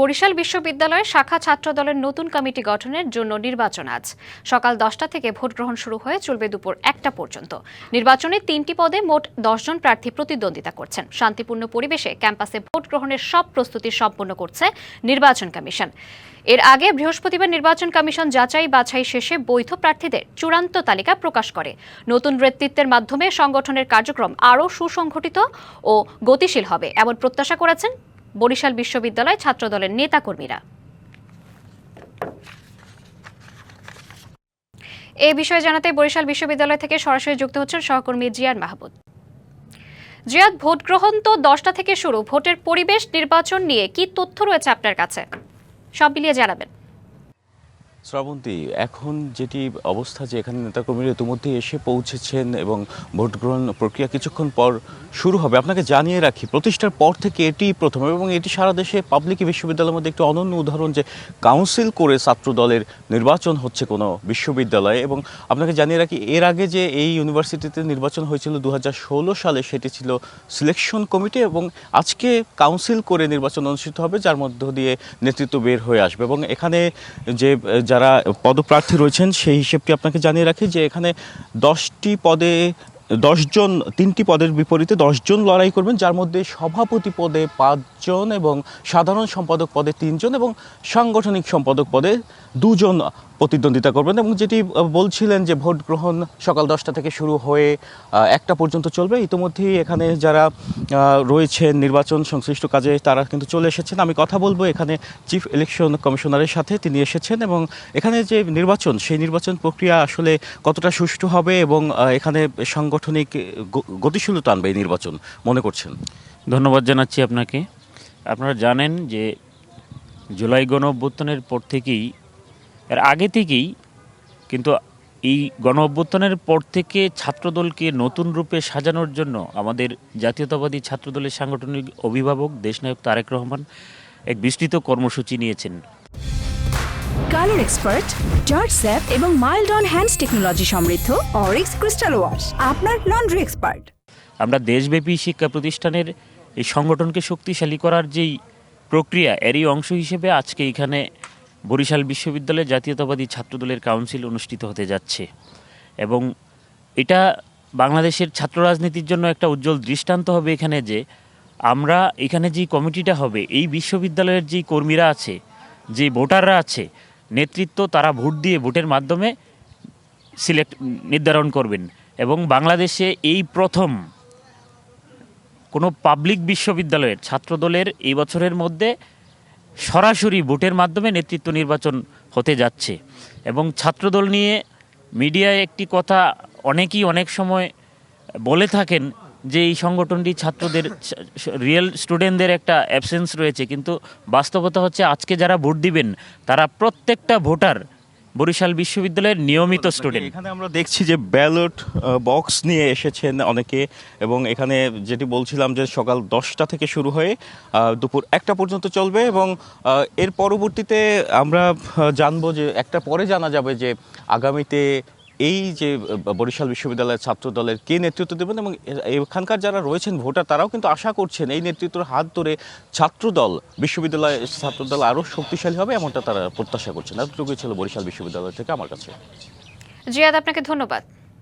বরিশাল বিশ্ববিদ্যালয়ের শাখা ছাত্র দলের নতুন কমিটি গঠনের জন্য নির্বাচন আজ। সকাল দশটা থেকে ভোট গ্রহণ শুরু হয়ে চলবে দুপুর একটা পর্যন্ত। নির্বাচনে তিনটি পদে মোট দশজন প্রার্থী প্রতিদ্বন্দ্বিতা করছেন। শান্তিপূর্ণ পরিবেশে ক্যাম্পাসে ভোট গ্রহণের সব প্রস্তুতি সম্পন্ন করছে নির্বাচন কমিশন। এর আগে বৃহস্পতিবার নির্বাচন কমিশন যাচাই বাছাই শেষে বৈধ প্রার্থীদের চূড়ান্ত তালিকা প্রকাশ করে। নতুন নেতৃত্বের মাধ্যমে সংগঠনের কার্যক্রম আরও সুসংগঠিত ও গতিশীল হবে, এমন প্রত্যাশা করেছেন বরিশাল বিশ্ববিদ্যালয় ছাত্রদলের নেতাকর্মীরা। এ বিষয়ে জানাতে বরিশাল বিশ্ববিদ্যালয় থেকে সরাসরি যুক্ত হচ্ছেন সহকর্মী জিয়ার মাহবুদ জিয়াদ, ভোট গ্রহণ তো দশটা থেকে শুরু। ভোটের পরিবেশ, নির্বাচন নিয়ে কি তথ্য রয়েছে আপনার কাছে? সব মিলিয়ে জানাবেন। শ্রাবন্তী, এখন যেটি অবস্থা যে এখানে নেতাকর্মীরা ইতিমধ্যে এসে পৌঁছেছেন এবং ভোট গ্রহণ প্রক্রিয়া কিছুক্ষণ পর শুরু হবে, আপনাকে জানিয়ে রাখি, প্রতিষ্ঠার পর থেকে এটি প্রথম এবং এটি সারা দেশে পাবলিক বিশ্ববিদ্যালয়ের মধ্যে একটি অনন্য উদাহরণ যে কাউন্সিল করে ছাত্র দলের নির্বাচন হচ্ছে কোনো বিশ্ববিদ্যালয়ে এবং আপনাকে জানিয়ে রাখি, এর আগে যে এই ইউনিভার্সিটিতে নির্বাচন হয়েছিল দু হাজার ষোলো সালে সেটি ছিল সিলেকশন কমিটি এবং আজকে কাউন্সিল করে নির্বাচন অনুষ্ঠিত হবে, যার মধ্য দিয়ে নেতৃত্ব বের হয়ে আসবে এবং এখানে যে যারা পদপ্রার্থী রয়েছেন সেই হিসেবটি আপনাকে জানিয়ে রাখি যে এখানে দশটি পদে দশজন তিনটি পদের বিপরীতে দশজন লড়াই করবেন, যার মধ্যে সভাপতি পদে পাঁচজন এবং সাধারণ সম্পাদক পদে তিনজন এবং সাংগঠনিক সম্পাদক পদে দুজন প্রতিদ্বন্দ্বিতা করবেন এবং যেটি বলছিলেন যে ভোট গ্রহণ সকাল দশটা থেকে শুরু হয়ে একটা পর্যন্ত চলবে। ইতিমধ্যেই এখানে যারা রয়েছেন নির্বাচন সংশ্লিষ্ট কাজে, তারা কিন্তু চলে এসেছেন। আমি কথা বলব এখানে চিফ ইলেকশন কমিশনারের সাথে, তিনি এসেছেন এবং এখানে যে নির্বাচন, সেই নির্বাচন প্রক্রিয়া আসলে কতটা সুষ্ঠু হবে এবং এখানে সাংগঠনিক গ- গতিশীলতা আনবে এই নির্বাচন, মনে করছেন? ধন্যবাদ জানাচ্ছি আপনাকে। আপনারা জানেন যে জুলাই গণ অভ্যুত্থানের পর থেকেই, এর আগে থেকেই কিন্তু এই গণ অভ্যুত্থানের পর থেকে ছাত্রদলকে নতুন রূপে সাজানোর জন্য আমাদের জাতীয়তাবাদী ছাত্রদলের সাংগঠনিক অভিভাবক দেশনায়ক তারেক রহমান এক বিস্তৃত কর্মসূচি নিয়েছেন। কালার এক্সপার্ট জর্জ স্যাপ এবং মাইল্ড অন হ্যান্ডস টেকনোলজি সমৃদ্ধ অরিক্স ক্রিস্টাল ওয়াশ, আপনার লন্ড্রি এক্সপার্ট। আমরা দেশব্যাপী শিক্ষা প্রতিষ্ঠানের এই সংগঠনকে শক্তিশালী করার যেই প্রক্রিয়া, এরই অংশ হিসেবে আজকে এখানে বরিশাল বিশ্ববিদ্যালয়ে জাতীয়তাবাদী ছাত্রদলের কাউন্সিল অনুষ্ঠিত হতে যাচ্ছে। এবং এটা বাংলাদেশের ছাত্র রাজনীতির জন্য একটা উজ্জ্বল দৃষ্টান্ত হবে এখানে যে আমরা এখানে যে কমিটিটা হবে, এই বিশ্ববিদ্যালয়ের যেই কর্মীরা আছে, যে ভোটাররা আছে নেতৃত্ব তারা ভোট দিয়ে ভোটের মাধ্যমে সিলেক্ট, নির্ধারণ করবেন। এবং বাংলাদেশে এই প্রথম কোনো পাবলিক বিশ্ববিদ্যালয়ের ছাত্রদলের এই বছরের মধ্যে সরাসরি ভোটের মাধ্যমে নেতৃত্ব নির্বাচন হতে যাচ্ছে। এবং ছাত্রদল নিয়ে মিডিয়ায় একটি কথা অনেকেই অনেক সময় বলে থাকেন যে এই সংগঠনটি ছাত্রদের রিয়েল স্টুডেন্টদের একটা অ্যাবসেন্স রয়েছে কিন্তু বাস্তবতা হচ্ছে আজকে যারা ভোট দিবেন তারা প্রত্যেকটা ভোটার বরিশাল বিশ্ববিদ্যালয়ের নিয়মিত স্টুডেন্ট এখানে আমরা দেখছি যে ব্যালট বক্স নিয়ে এসেছেন অনেকে এবং এখানে যেটি বলছিলাম যে সকাল দশটা থেকে শুরু হয়ে দুপুর একটা পর্যন্ত চলবে এবং এর পরবর্তীতে আমরা জানব যে একটা পরে জানা যাবে যে আগামীতে এই যে বরিশাল বিশ্ববিদ্যালয়ের ছাত্র দলের কে নেতৃত্ব দেবেন এবং এখানকার যারা রয়েছেন ভোটার, তারাও কিন্তু আশা করছেন এই নেতৃত্বের হাত ধরে ছাত্রদল বিশ্ববিদ্যালয় ছাত্রদল আরও শক্তিশালী হবে এমনটা তারা প্রত্যাশা করছেন। এতটুকুই ছিল বরিশাল বিশ্ববিদ্যালয় থেকে আমার কাছে। জিয়াদ, আপনাকে ধন্যবাদ।